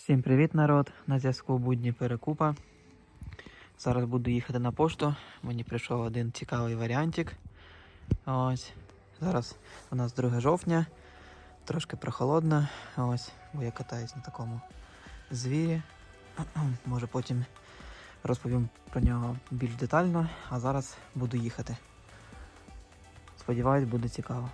Всім привіт, народ! На зв'язку будні перекупа. Зараз буду їхати на пошту. Мені прийшов один цікавий варіантик. Ось. Зараз у нас 2 жовтня, трошки прохолодно. Ось, бо я катаюсь на такому звірі. Може потім розповім про нього більш детально, а зараз буду їхати. Сподіваюсь, буде цікаво.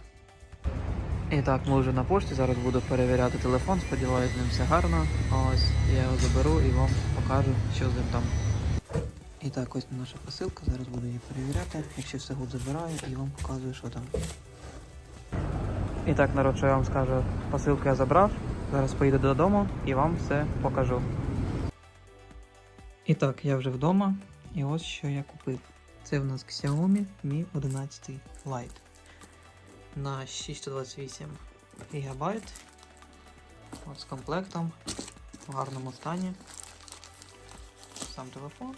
І так, ми вже на пошті, зараз буду перевіряти телефон, сподіваюся, з ним все гарно. Ось я його заберу і вам покажу, що з ним там. І так, ось наша посилка, зараз буду її перевіряти. Якщо все гуд забираю і вам показую, що там. І так, народ, що я вам скажу, посилку я забрав. Зараз поїду додому і вам все покажу. І так, я вже вдома, і ось що я купив. Це в нас Xiaomi Mi 11 Lite на 628 ГБ. От з комплектом в гарному стані. Сам телефон.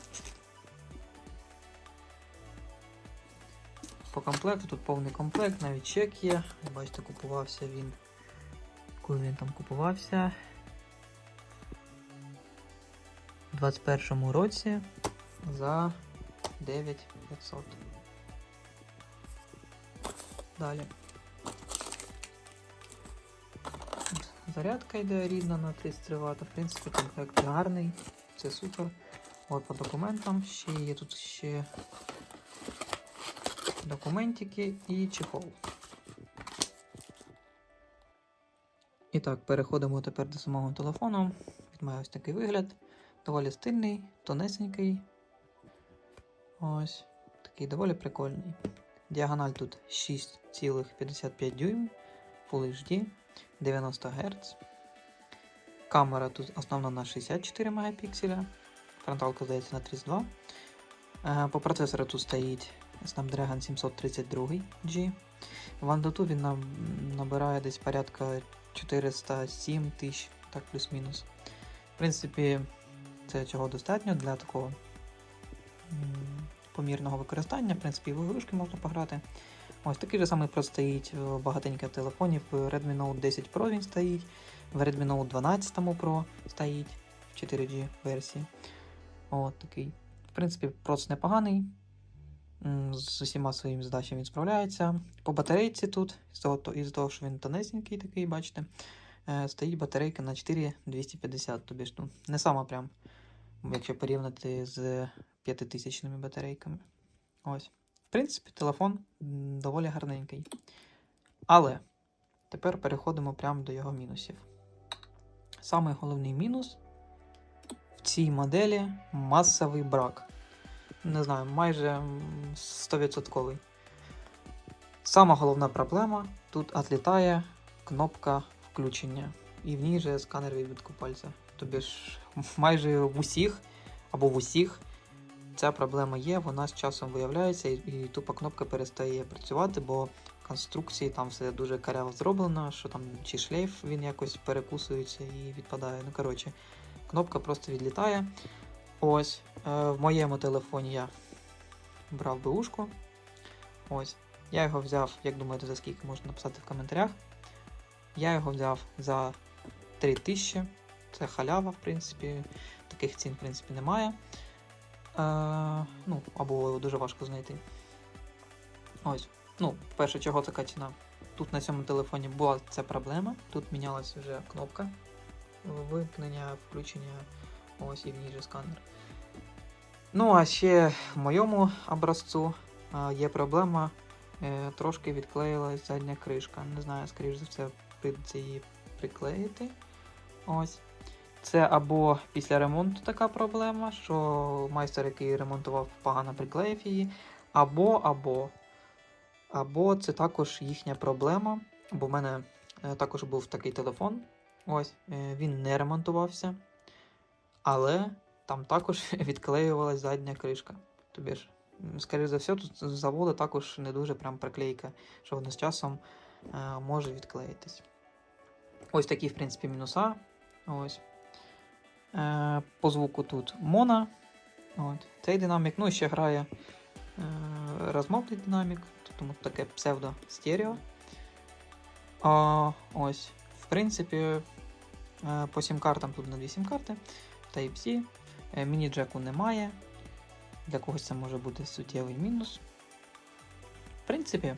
По комплекту тут повний комплект, навіть чек є. Бачите, купувався він. Коли він там купувався? У 21 році за 9500. Далі. Зарядка йде рідна на 33 Вт. В принципі, комплект гарний, це супер. От по документам ще є тут ще документики і чехол. І так, переходимо тепер до самого телефону. Він має ось такий вигляд. Доволі стильний, тонесенький. Ось. Такий доволі прикольний. Діагональ тут 6,55 дюйм, Full HD, 90 Гц. Камера тут основна на 64 мегапікселя. Фронталка, здається, на 32. Е, По процесору тут стоїть Snapdragon 732G. В Antutu він набирає десь порядка 407 тисяч, так плюс-мінус. В принципі, це чого достатньо для такого помірного використання. В принципі, в ігрушки можна пограти. Ось такий же самий просто стоїть в багатенько телефонів. В Redmi Note 10 Pro він стоїть, в Redmi Note 12 Pro стоїть 4G версії. От такий. В принципі, просто непоганий. З усіма своїми задачами він справляється. По батарейці тут, із того що він тонесенький такий, бачите, е, стоїть батарейка на 4250, тобі ж ну, не сама прям, якщо порівняти з 5000 батарейками. Ось. В принципі, телефон доволі гарненький. Але тепер переходимо прямо до його мінусів. Самий головний мінус в цій моделі масовий брак. Не знаю, майже 100%. Сама головна проблема тут відлітає кнопка включення. І в ній же сканер відбитку пальця. Тобі ж майже в усіх або в усіх ця проблема є, вона з часом виявляється, і, тупа кнопка перестає працювати, бо в конструкції там все дуже каряво зроблено, що там чи шлейф він якось перекусується і відпадає. Ну, коротше, кнопка просто відлітає. Ось, е, в моєму телефоні я брав бушку. Ось. Я його взяв, як думаєте, за скільки можна написати в коментарях. Я його взяв за 3000. Це халява, в принципі. Таких цін, в принципі, немає. Е, ну, або дуже важко знайти. Ось. Ну, перше, чого така ціна. Тут на цьому телефоні була ця проблема. Тут мінялася вже кнопка вимкнення, включення. Ось і в ній сканер. Ну, а ще в моєму образцу е, є проблема. Е, трошки відклеїлась задня кришка. Не знаю, скоріш за все, прийдеться її приклеїти. Ось. Це або після ремонту така проблема, що майстер, який ремонтував, погано приклеїв її, або, або, або це також їхня проблема. Бо в мене е, також був такий телефон. Ось, е, він не ремонтувався, але там також відклеювалась задня кришка. Тобі ж, м, скоріше за все, тут заводу також не дуже прям приклейка, що воно з часом е, може відклеїтись. Ось такі, в принципі, мінуса. Ось. Е, по звуку тут моно. От. Цей динамік, ну і ще грає е, розмовний динамік, тому таке псевдо стерео. А, ось, в принципі, Е, По сім-картам тут на дві сім-карти. Type-C. Е, Міні-джеку немає. Для когось це може бути суттєвий мінус. В принципі,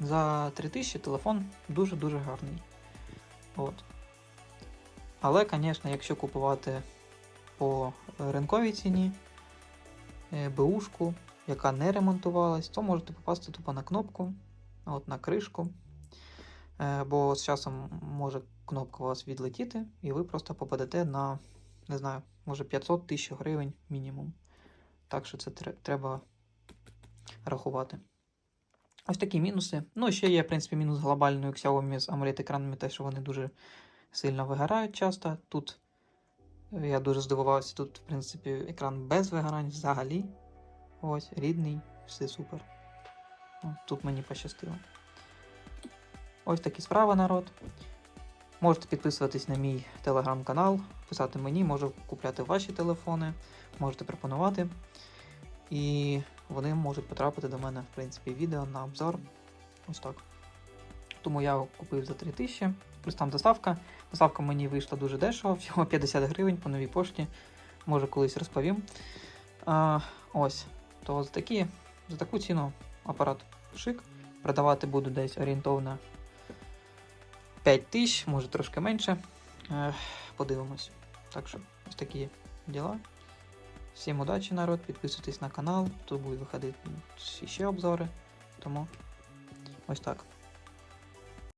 за 3000 телефон дуже-дуже гарний. От. Але, звісно, якщо купувати по ринковій ціні е, беушку, яка не ремонтувалась, то можете попасти тупо на кнопку, от на кришку. Е, Бо з часом може кнопка у вас відлетіти, і ви просто попадете на, не знаю, може 500 тисяч гривень мінімум. Так що це треба рахувати. Ось такі мінуси. Ну, ще є, в принципі, мінус глобальної Xiaomi з amoled екранами, те, що вони дуже сильно вигорають часто. Тут я дуже здивувався, тут, в принципі, екран без вигорань взагалі. Ось, рідний, все супер. Тут мені пощастило. Ось такі справи, народ. Можете підписуватись на мій телеграм-канал, писати мені, можу купляти ваші телефони, можете пропонувати. І вони можуть потрапити до мене, в принципі, відео на обзор. Ось так. Тому я купив за 3000, плюс там доставка. Доставка мені вийшла дуже дешево, всього 50 гривень по новій пошті. Може колись розповім. А, ось. То за, такі, за таку ціну апарат шик. Продавати буду десь орієнтовно 5 тисяч, може трошки менше. Е, подивимось. Так що, ось такі діла. Всім удачі, народ, підписуйтесь на канал, тут будуть виходити ще обзори. Тому ось так.